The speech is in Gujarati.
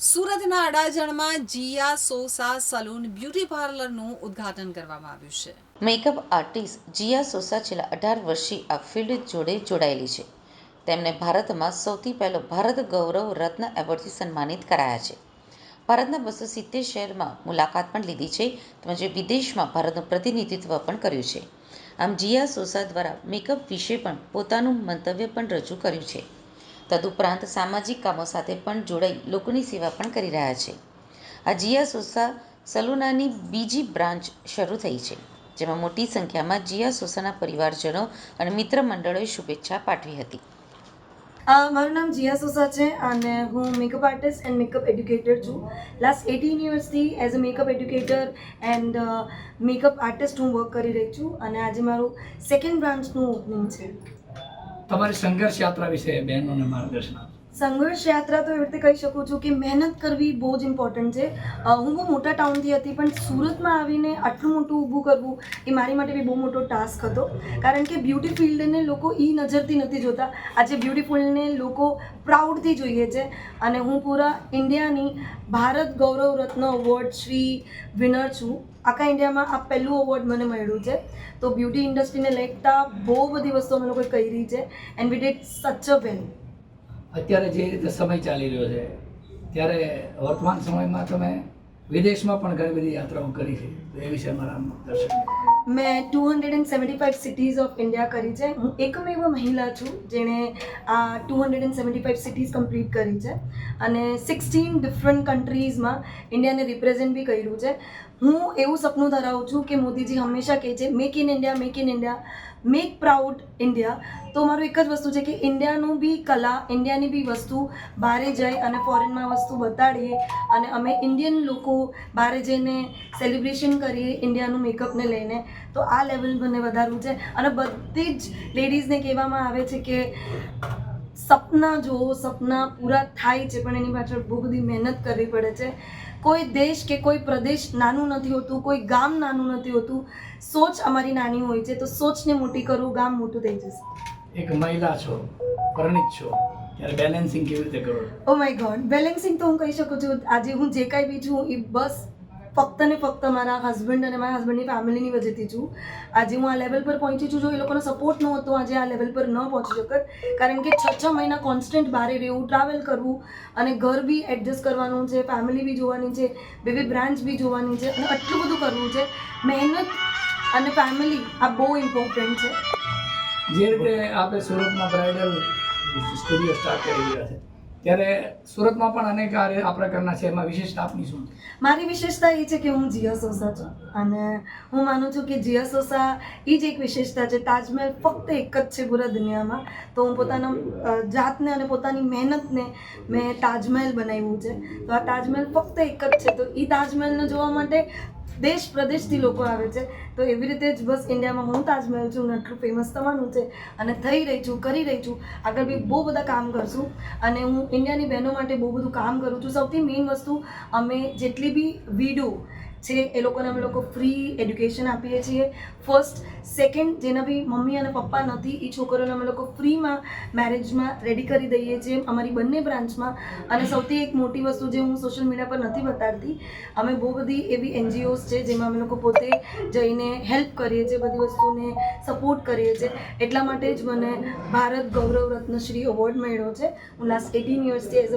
સુરતના અડાજણમાં જીયા સોસા સલૂન બ્યુટી પાર્લરનું ઉદ્ઘાટન કરવામાં આવ્યું છે. મેકઅપ આર્ટિસ્ટ જીયા સોસા છેલ્લા અઢાર વર્ષથી આ ફિલ્ડ જોડે જોડાયેલી છે. તેમને ભારતમાં સૌથી પહેલો ભારત ગૌરવ રત્ન એવોર્ડથી સન્માનિત કરાયા છે. ભારતના બસો સિત્તેર શહેરમાં મુલાકાત પણ લીધી છે, તેમજ વિદેશમાં ભારતનું પ્રતિનિધિત્વ પણ કર્યું છે. આમ જીયા સોસા દ્વારા મેકઅપ વિશે પણ પોતાનું મંતવ્ય પણ રજૂ કર્યું છે. તદુપરાંત સામાજિક કામો સાથે પણ જોડાઈ લોકોની સેવા પણ કરી રહ્યા છે. આ જીયા સોસા સલુનાની બીજી બ્રાન્ચ શરૂ થઈ છે, જેમાં મોટી સંખ્યામાં જીયા સોસાના પરિવારજનો અને મિત્ર મંડળોએ શુભેચ્છા પાઠવી હતી. મારું નામ જીયા સોસા છે અને હું makeup artist and makeup educator છું. Last eighteen યર્સથી as a makeup educator and makeup artist હું વર્ક કરી રહી છું અને આજે મારું સેકન્ડ બ્રાન્ચનું ઓપનિંગ છે. તમારી સંઘર્ષ યાત્રા વિશે બહેનોને માર્ગદર્શન આપો. સંઘર્ષ યાત્રા તો એવી રીતે કહી શકું છું કે મહેનત કરવી બહુ જ ઇમ્પોર્ટન્ટ છે. હું બહુ મોટા ટાઉનથી હતી, પણ સુરતમાં આવીને આટલું મોટું ઊભું કરવું એ મારી માટે બી બહુ મોટો ટાસ્ક હતો. કારણ કે બ્યુટી ફિલ્ડને લોકો એ નજરથી નથી જોતા. આજે બ્યુટીફુલને લોકો પ્રાઉડથી જોઈએ છે. અને હું પૂરા ઇન્ડિયાની ભારત ગૌરવ રત્ન એવોર્ડ શ્રી વિનર છું. આખા ઇન્ડિયામાં આ પહેલું એવોર્ડ મને મળ્યું છે. તો બ્યુટી ઇન્ડસ્ટ્રીને લગતા બહુ બધી વસ્તુઓ અમે લોકોએ કરી છે. એન્ડ વી ડીડ સચ અ વેલ અત્યારે જે રીતે સમય ચાલી રહ્યો છે, ત્યારે વર્તમાન સમયમાં તમે વિદેશમાં પણ ઘણી બધી યાત્રાઓ કરી છે. એ વિશે મારા દર્શક મેં two hundred and seventy five cities of India કરી છે. હું એકમ એવા મહિલા છું જેણે આ two hundred and seventy five cities complete કરી છે અને સિક્સટીન ડિફરન્ટ કન્ટ્રીઝમાં ઇન્ડિયાને રિપ્રેઝેન્ટ બી કર્યું છે. હું એવું સપનું ધરાવું છું કે મોદીજી હંમેશા કહે છે make in India make in India make proud India તો મારું એક જ વસ્તુ છે કે ઇન્ડિયાનું બી કલા ઇન્ડિયાની બી વસ્તુ બહારે જઈ અને ફોરેનમાં વસ્તુ બતાડીએ અને અમે ઇન્ડિયન લોકો બહારે જઈને સેલિબ્રેશન કરીએ ઇન્ડિયાનું મેકઅપને લઈને. તો આ લેવલ મને વધારવું છે. અને બધી જ લેડીઝને કહેવામાં આવે છે કે સપના જોવો સપના પૂરા થાય છે પણ એની પાછળ બહુ બધી મહેનત કરવી પડે છે. કોઈ દેશ કે કોઈ પ્રદેશ નાનું નથી હોતું કોઈ ગામ નાનું નથી હોતું સોચ અમારી નાની હોય છે તો સોચને મોટી કરવું ગામ મોટું થઈ જશે. એક મહિલા છો પરણિત છો ત્યારે બેલેન્સિંગ કેવી રીતે કરો? ઓ માય ગોડ બેલેન્સિંગ તો હું કહી શકું છું આજે હું જે કાંઈ બી છું એ બસ ફક્ત ને ફક્ત મારા હસબન્ડ અને મારા હસબન્ડની ફેમિલીની વજહથી છું. આજે હું આ લેવલ પર પહોંચી છું જો એ લોકોનો સપોર્ટ ન હતો, આજે આ લેવલ પર ન પહોંચી શકત. કારણ કે છ છ મહિના કોન્સ્ટન્ટ બહારે રહેવું ટ્રાવેલ કરવું અને ઘર બી એડજસ્ટ કરવાનું છે ફેમિલી બી જોવાની છે બેબી બ્રાન્ચ બી જોવાની છે અને આટલું બધું કરવું છે. મહેનત અને ફેમિલી આ બહુ ઇમ્પોર્ટન્ટ છે. જે રીતે આપણે સુરતમાં બ્રાઇડલ સ્ટુડિયો સ્ટાર્ટ કરી રહ્યા છે. ત્યારે સુરતમાં પણ અનેક આ પ્રકારના છે એમાં વિશેષતા આપની શું? મારી વિશેષતા એ છે કે હું જીયા સોસા છું. અને હું માનું છું કે જીયા સોસા એ જ એક વિશેષતા છે. તાજમહેલ ફક્ત એક જ છે પૂરા દુનિયામાં. તો હું પોતાના જાતને અને પોતાની મહેનતને મેં તાજમહેલ બનાવ્યું છે. તો આ તાજમહેલ ફક્ત એક જ છે. તો એ તાજમહેલને જોવા માટે દેશ પ્રદેશથી લોકો આવે છે. તો એવી રીતે જ બસ ઇન્ડિયામાં હું તાજમહેલ છું અને આટલું ફેમસ થવાનું છે અને થઈ રહી છું, કરી રહી છું. આગળ બી બહુ બધા કામ કરશું અને હું ઇન્ડિયાની બહેનો માટે બહુ બધું કામ કરું છું. સૌથી મેઇન વસ્તુ અમે જેટલી બી વિડો છે એ લોકોને અમે લોકો ફ્રી એડ્યુકેશન આપીએ છીએ. ફર્સ્ટ સેકન્ડ જેના બી મમ્મી અને પપ્પા નથી એ છોકરીઓને અમે લોકો ફ્રીમાં મેરેજમાં રેડી કરી દઈએ છીએ અમારી બંને બ્રાન્ચમાં અને સૌથી એક મોટી વસ્તુ જે હું સોશિયલ મીડિયા પર નથી બતાડતી, અમે બહુ બધી એવી એનજીઓઝ છે જેમાં અમે લોકો પોતે જઈને હેલ્પ કરીએ છીએ, બધી વસ્તુને સપોર્ટ કરીએ છીએ. એટલા માટે જ મને ભારત ગૌરવ રત્નશ્રી એવોર્ડ મળ્યો છે. હું લાસ્ટ એટીન યર્સથી એઝ અ